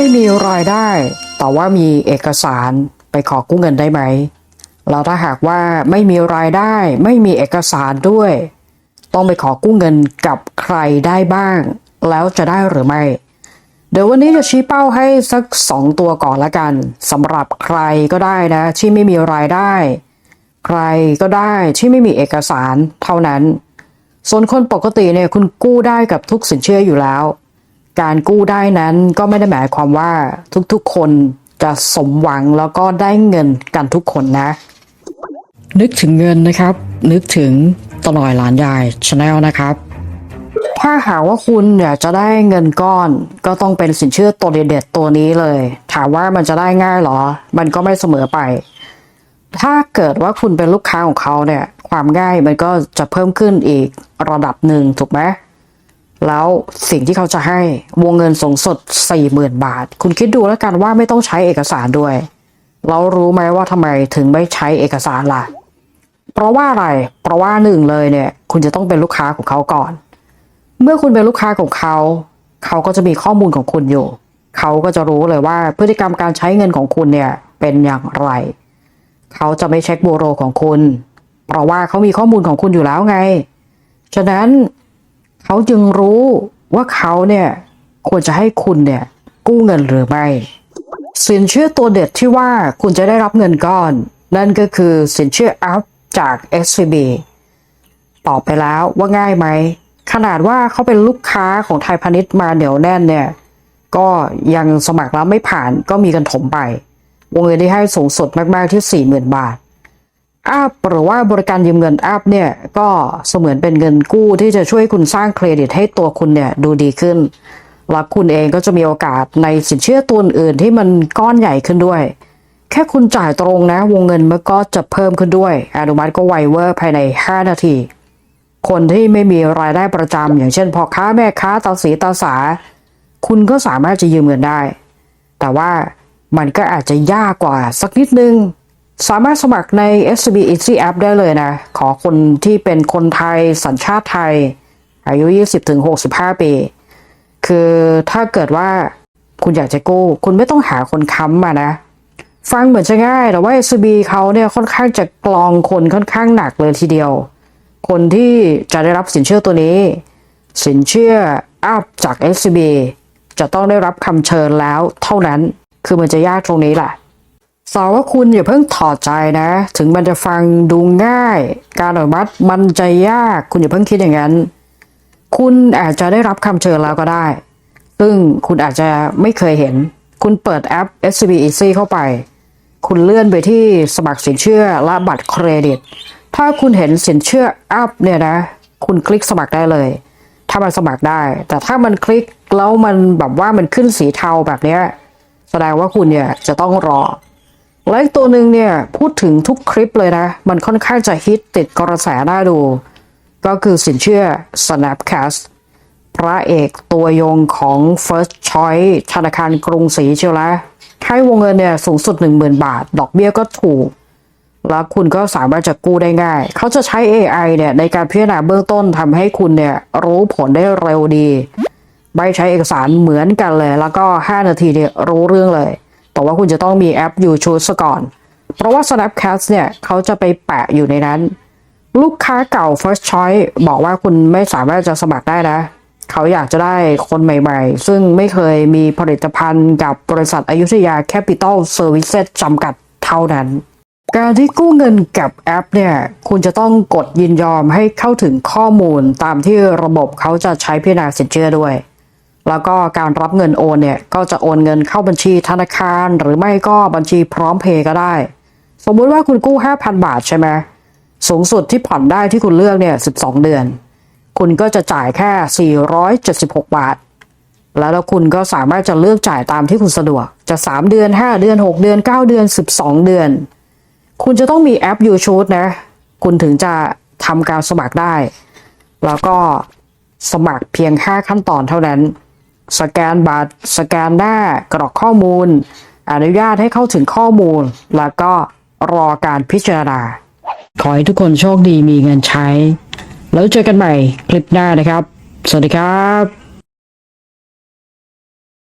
ไม่มีรายได้ แต่ว่ามีเอกสารไปขอกู้เงินได้ไหมแล้วถ้าหากว่าไม่มีรายได้ ไม่มีเอกสารด้วย ต้องไปขอกู้เงินกับใครได้บ้าง แล้วจะได้หรือไม่ เดี๋ยววันนี้จะชี้เป้าให้สักสองตัวก่อนละกันสำหรับใครก็ได้นะ ที่ไม่มีรายได้ ใครก็ได้ที่ไม่มีเอกสารเท่านั้น ส่วนคนปกติเนี่ยคุณกู้ได้กับทุกสินเชื่ออยู่แล้ว การกู้ได้นั้นก็ไม่ได้หมายความว่าทุกๆคนจะสมหวังแล้วก็ได้เงินกันทุกคนนะ นึกถึงเงินนะครับ นึกถึงตลอยหลานยายชาแนลนะครับ ถ้าหากว่าคุณอยากจะได้เงินก้อน ก็ต้องเป็นสินเชื่อตัวเด็ดๆตัวนี้เลย ถามว่ามันจะได้ง่ายเหรอ มันก็ไม่เสมอไป ถ้าเกิดว่าคุณเป็นลูกค้าของเขาเนี่ย ความง่ายมันก็จะเพิ่มขึ้นอีกระดับหนึ่งถูกไหม แล้วสิ่งที่เขาจะให้วงเงินสูงสุด40,000 บาท คุณคิดดูแล้วกันว่าไม่ต้องใช้เอกสารด้วย เรารู้ไหมว่าทำไมถึงไม่ใช้เอกสารล่ะ เพราะว่าอะไร เพราะว่าหนึ่งเลยเนี่ย คุณจะต้องเป็นลูกค้าของเขาก่อน เมื่อคุณเป็นลูกค้าของเขา เขาก็จะมีข้อมูลของคุณอยู่ เขาก็จะรู้เลยว่าพฤติกรรมการใช้เงินของคุณเนี่ยเป็นอย่างไร เขาจะไม่เช็คบูโรของคุณ เพราะว่าเขามีข้อมูลของคุณอยู่แล้วไง ฉะนั้น เขาจึงรู้ว่าเขาเนี่ยควรจะให้คุณเนี่ยกู้เงินหรือไม่ สินเชื่อตัวเด็ดที่ว่าคุณจะได้รับเงินก้อน นั่นก็คือสินเชื่ออัพจาก SCB ตอบไปแล้วว่าง่ายไหม ขนาดว่าเขาเป็นลูกค้าของไทยพาณิชย์มาเหนียวแน่นเนี่ย ก็ยังสมัครแล้วไม่ผ่านก็มีกันถมไป วงเงินที่ให้สูงสุดมาก ๆ ที่ 40,000 บาท อัพหรือว่าบริการยืมเงินอัพเนี่ยก็เสมือนเป็นเงินกู้ที่จะช่วยคุณสร้างเครดิตให้ตัวคุณเนี่ยดูดีขึ้น และคุณเองก็จะมีโอกาสในสินเชื่อตัวอื่นที่มันก้อนใหญ่ขึ้นด้วย แค่คุณจ่ายตรงนะ วงเงินมันก็จะเพิ่มขึ้นด้วย อนุมัติก็ไวเวอร์ภายใน 5 นาที คนที่ไม่มีรายได้ประจำอย่างเช่นพ่อค้าแม่ค้าตาสีตาสา คุณก็สามารถจะยืมเงินได้ แต่ว่ามันก็อาจจะยากกว่าสักนิดนึง สามารถสมัครใน SCB Easy App ได้เลยนะ ขอคนที่เป็นคนไทยสัญชาติไทย อายุ 20-65 ปี คือถ้าเกิดว่าคุณอยากจะกู้ คุณไม่ต้องหาคนค้ำมานะ ฟังเหมือนจะง่าย แต่ว่า SCB เขาเนี่ยค่อนข้างจะกรองคนค่อนข้างหนักเลยทีเดียว คนที่จะได้รับสินเชื่อตัวนี้ สินเชื่ออัพจาก SCB จะต้องได้รับคำเชิญแล้วเท่านั้น คือมันจะยากตรงนี้แหละ สาวว่าคุณอย่าเพิ่งถอดใจนะ ถึงมันจะฟังดูง่าย การอนุมัติมันจะยาก คุณอย่าเพิ่งคิดอย่างนั้น คุณอาจจะได้รับคำเชิญแล้วก็ได้ ซึ่งคุณอาจจะไม่เคยเห็น คุณเปิดแอป SCB Easy เข้าไป คุณเลื่อนไปที่สมัครสินเชื่อและบัตรเครดิต ถ้าคุณเห็นสินเชื่ออัพเนี่ยนะ คุณคลิกสมัครได้เลย ถ้ามันสมัครได้ แต่ถ้ามันคลิกแล้วมันแบบว่ามันขึ้นสีเทาแบบนี้แสดงว่าคุณเนี่ยจะต้องรอ และอีกตัวหนึ่งเนี่ยพูดถึงทุกคลิปเลยนะ มันค่อนข้างจะฮิตติดกระแสน่าดู ก็คือสินเชื่อ Snapcast พระเอกตัวยงของ First Choice ธนาคารกรุงศรีเชียวละให้วงเงินเนี่ยสูงสุด 10,000 บาท ดอกเบี้ยก็ถูก แล้วคุณก็สามารถจะกู้ได้ง่าย เขาจะใช้ AI เนี่ยในการพิจารณาเบื้องต้นทำให้คุณเนี่ยรู้ผลได้เร็วดี ไม่ใช้เอกสารเหมือนกันเลย แล้วก็ 5 นาทีเนี่ยรู้เรื่องเลย แต่ว่าคุณจะต้องมีแอปอยู่ชูซะก่อน เพราะว่า Snapcast เนี่ยเขาจะไปแปะอยู่ในนั้น ลูกค้าเก่า First Choice บอกว่าคุณไม่สามารถจะสมัครได้นะ เขาอยากจะได้คนใหม่ๆ ซึ่งไม่เคยมีผลิตภัณฑ์กับบริษัทอยุธยา Capital Services จำกัดเท่านั้น การที่กู้เงินกับแอปเนี่ย คุณจะต้องกดยินยอมให้เข้าถึงข้อมูลตามที่ระบบเขาจะใช้พิจารณาสินเชื่อด้วย แล้วก็การรับเงินโอนเนี่ยก็จะโอนเงินเข้าบัญชีธนาคาร หรือไม่ก็บัญชีพร้อมเพย์ก็ได้ สมมุติว่าคุณกู้ 5,000 บาทใช่ไหมสูงสุดที่ผ่อนได้ที่คุณเลือกเนี่ย 12 เดือน คุณก็จะจ่ายแค่ 476 บาท แล้วแล้วคุณก็สามารถจะเลือกจ่ายตามที่คุณสะดวก จะ 3 เดือน 5 เดือน 6 เดือน 9 เดือน 12 เดือน คุณจะต้องมีแอป YouTube นะ คุณถึงจะทำการสมัครได้ แล้วก็สมัครเพียง 5 ขั้นตอนเท่านั้น สแกนบัตรสแกนหน้ากรอกข้อมูล อนุญาตให้เข้าถึงข้อมูล แล้วก็รอการพิจารณา ขอให้ทุกคนโชคดีมีเงินใช้ แล้วเจอกันใหม่คลิปหน้านะครับ สวัสดีครับ